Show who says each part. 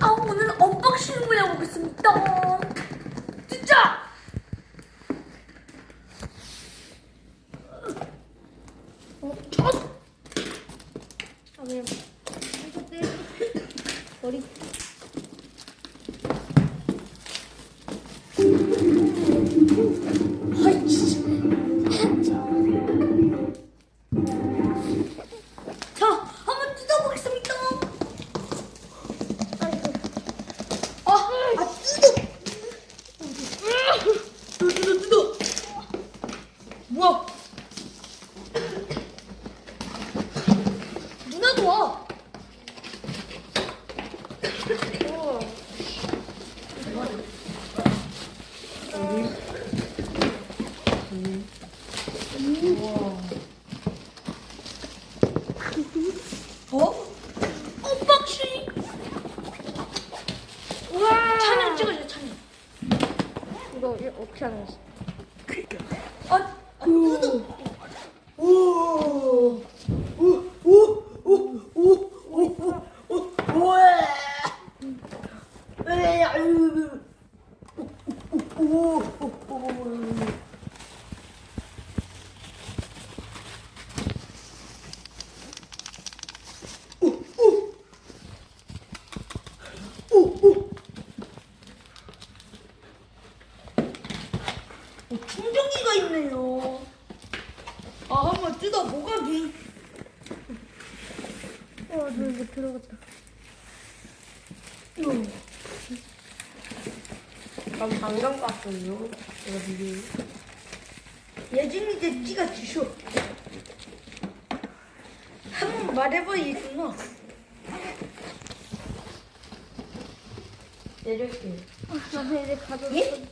Speaker 1: 아 오늘 언박싱을 해보겠습니다. 진짜. 어, 첫.
Speaker 2: 아그
Speaker 1: 뭐야? 누나도 와.
Speaker 2: 우와.
Speaker 1: 어? 언박싱.
Speaker 2: 우와.
Speaker 1: 찬영 찍어줘.
Speaker 2: 이거 이거 어떻게 하는 거지?
Speaker 1: 아, 충전기가 있네요. 근데 뭐가 눈.
Speaker 2: 어, 저 이제 들어갔다.
Speaker 3: 그럼 방금 봤어요. 이거 미리.
Speaker 1: 예진이 이제 네가 주셔. 한 번 말해봐 예진아.
Speaker 3: 내려올게.
Speaker 2: 아, 나 이제 가도
Speaker 1: 예?